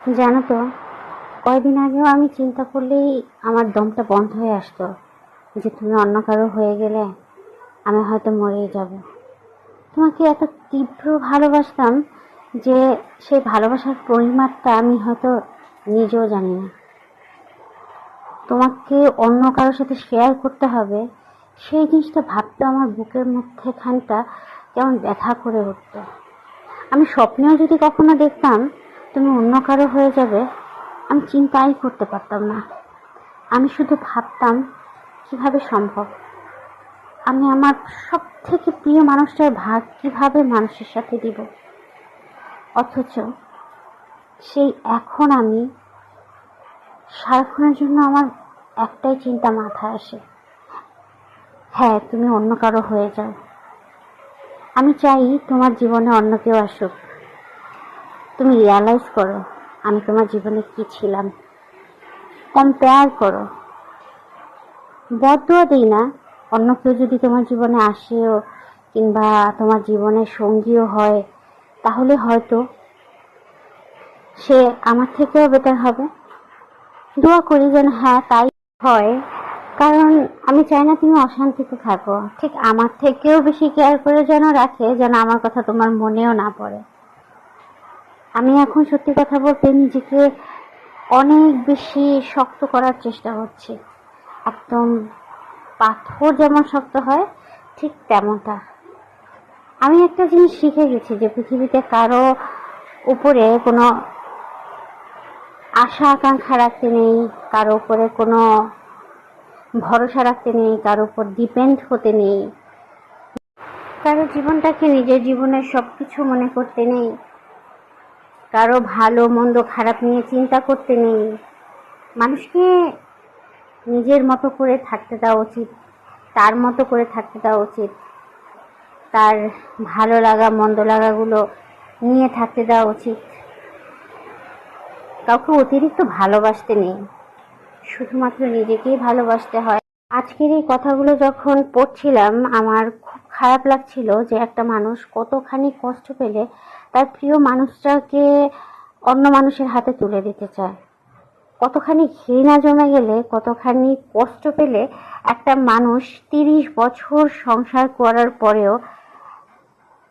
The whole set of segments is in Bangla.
জানো তো কয়দিন আগেও আমি চিন্তা করলেই আমার দমটা বন্ধ হয়ে আসতো যে তুমি অন্য কারও হয়ে গেলে আমি হয়তো মরেই যাব। তোমাকে এত তীব্র ভালোবাসতাম যে সেই ভালোবাসার পরিমাপটা আমি হয়তো নিজেও জানি না। তোমাকে অন্য কারোর সাথে শেয়ার করতে হবে, সেই জিনিসটা ভাবতে আমার বুকের মধ্যে খানটা কেমন ব্যথা করে উঠত। আমি স্বপ্নেও যদি কখনো দেখতাম তুমি অন্য কারও হয়ে যাবে, আমি চিন্তাই করতে পারতাম না। আমি শুধু ভাবতাম, কীভাবে সম্ভব? আমি আমার সব থেকে প্রিয় মানুষটার ভাগ কীভাবে মানুষের সাথে দিব? অথচ সেই এখন আমি, সারাক্ষণের জন্য আমার একটাই চিন্তা মাথায় আসে। হ্যাঁ তুমি অন্য কারও হয়ে যাও। আমি চাই তোমার জীবনে অন্য কেউ আসুক। তুমি রিয়ালাইজ করো আমি তোমার জীবনে কি ছিলাম। কম্পেয়ার করো। বদুয়া দিই না, অন্য কেউ যদি তোমার জীবনে আসেও কিংবা তোমার জীবনের সঙ্গীও হয়, তাহলে হয়তো সে আমার থেকেও বেটার হবে। দোয়া করি যেন হ্যাঁ তাই হয়। কারণ আমি চাই না তুমি অশান্তিতে থাকো। ঠিক আমার থেকেও বেশি কেয়ার করে যেন রাখে, যেন আমার কথা তোমার মনেও না পড়ে। আমি এখন সত্যি কথা বলতে নিজেকে অনেক বেশি শক্ত করার চেষ্টা করছি। একদম পাথর যেমন শক্ত হয়, ঠিক তেমনটা। আমি একটা জিনিস শিখে গেছি যে পৃথিবীতে কারও উপরে কোনো আশা, আকাঙ্ক্ষা রাখতে নেই, কারও উপরে কোনো ভরসা রাখতে নেই, কারও উপর ডিপেন্ড হতে নেই। কারও জীবনটাকে নিজের জীবনের সব কিছু মনে করতে নেই। কারও ভালো, মন্দ, খারাপ নিয়ে চিন্তা করতে নেই। মানুষকে নিজের মতো করে থাকতে দেওয়া উচিত, তার মতো করে থাকতে দেওয়া উচিত, তার ভালো লাগা, মন্দ লাগাগুলো নিয়ে থাকতে দেওয়া উচিত। কাউকে অতিরিক্ত ভালোবাসতে নেই, শুধুমাত্র নিজেকেই ভালোবাসতে হয়। আজকের এই কথাগুলো যখন পড়ছিলাম, আমার খুব খারাপ লাগছিল যে একটা মানুষ কতখানি কষ্ট পেলে তার প্রিয় মানুষটাকে অন্য মানুষের হাতে তুলে দিতে চায়। কতখানি ঘৃণা জমে গেলে, কতখানি কষ্ট পেলে একটা মানুষ তিরিশ বছর সংসার করার পরেও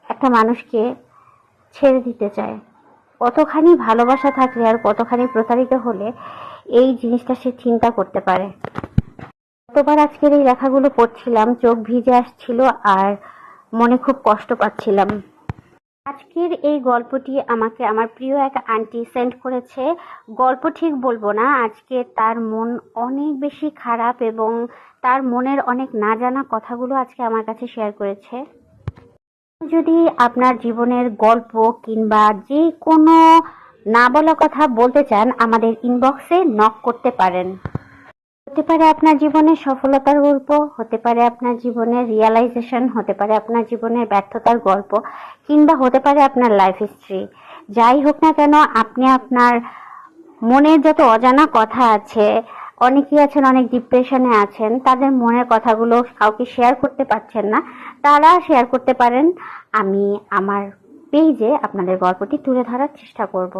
একটা মানুষকে ছেড়ে দিতে চায়। কতখানি ভালোবাসা থাকলে আর কতখানি প্রতারিত হলে এই জিনিসটা সে চিন্তা করতে পারে। কতবার আজকের এই লেখাগুলো পড়ছিলাম, চোখ ভিজে আসছিল আর মনে খুব কষ্ট পাচ্ছিলাম। আজকের এই গল্পটি আমাকে আমার প্রিয় এক আন্টি সেন্ড করেছে। গল্প ঠিক বলব না, আজকে তার মন অনেক বেশি খারাপ এবং তার মনের অনেক না জানা কথাগুলো আজকে আমার কাছে শেয়ার করেছে। যদি আপনার জীবনের গল্প কিংবা যে কোনো না বলা কথা বলতে চান, আমাদের ইনবক্সে নক করতে পারেন। হতে পারে আপনার জীবনের সফলতার গল্প, হতে পারে আপনার জীবনের রিয়ালাইজেশন হতে পারে আপনার জীবনের ব্যর্থতার গল্প, কিংবা হতে পারে আপনার লাইফ হিস্ট্রি যাই হোক না কেন, আপনি আপনার মনের যত অজানা কথা আছে, অনেকেই আছেন, অনেক ডিপ্রেশনে আছেন, তাদের মনের কথাগুলো কাউকে শেয়ার করতে পারছেন না, তারা শেয়ার করতে পারেন। আমি আমার পেজে আপনাদের গল্পটি তুলে ধরার চেষ্টা করব।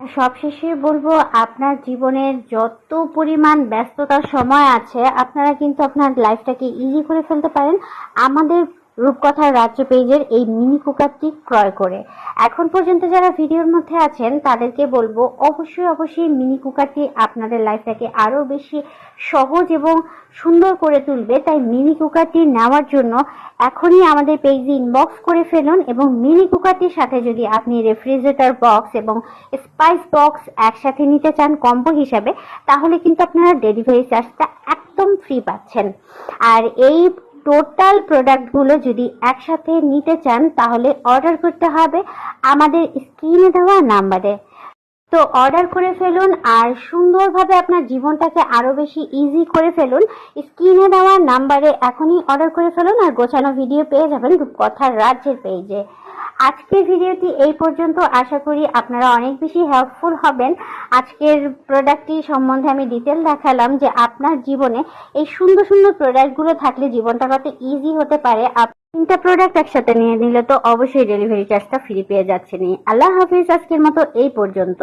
সবশেষে বলব, আপনার জীবনের যত পরিমাণ ব্যস্ততার সময় আছে, আপনারা কিন্তু আপনার লাইফটাকে ইজি করে ফেলতে পারেন। আমাদের রূপকথার রাজ্য পেজের এই মিনি কুকারটি ক্রয় করে। এখন পর্যন্ত যারা ভিডিওর মধ্যে আছেন, তাদেরকে বলব অবশ্যই অবশ্যই মিনি কুকারটি আপনাদের লাইফটাকে আরও বেশি সহজ এবং সুন্দর করে তুলবে। তাই মিনি কুকারটি নেওয়ার জন্য এখনই আমাদের পেজে ইনবক্স করে ফেলুন এবং মিনি কুকারটির সাথে যদি আপনি রেফ্রিজারেটর বক্স এবং স্পাইস বক্স একসাথে নিতে চান কম্বো হিসাবে, তাহলে কিন্তু আপনারা ডেলিভারি চার্জটা একদম ফ্রি পাচ্ছেন। আর এই টোটাল প্রোডাক্টগুলো যদি একসাথে নিতে চান, তাহলে অর্ডার করতে হবে আমাদের স্ক্রিনে দেওয়া নাম্বারে। তো অর্ডার করে ফেলুন আর সুন্দরভাবে আপনার জীবনটাকে আরও বেশি ইজি করে ফেলুন। স্ক্রিনে দেওয়া নাম্বারে এখনই অর্ডার করে ফেলুন আর গোছানো ভিডিও পেয়ে যাবেন রূপকথার রাজ্যের পেজে আজকের ভিডিওটি এই পর্যন্ত। আশা করি আপনারা অনেক বেশি হেল্পফুল হবেন। আজকের প্রোডাক্টটি সম্বন্ধে আমি ডিটেল দেখালাম যে আপনার জীবনে এই সুন্দর সুন্দর প্রোডাক্টগুলো থাকলে জীবনটা কত ইজি হতে পারে। তিনটা প্রোডাক্ট একসাথে নিয়ে নিলে তো অবশ্যই ডেলিভারি চার্জটা ফ্রি পেয়ে যাচ্ছে নি আল্লাহ হাফিজ, আজকের মতো এই পর্যন্ত।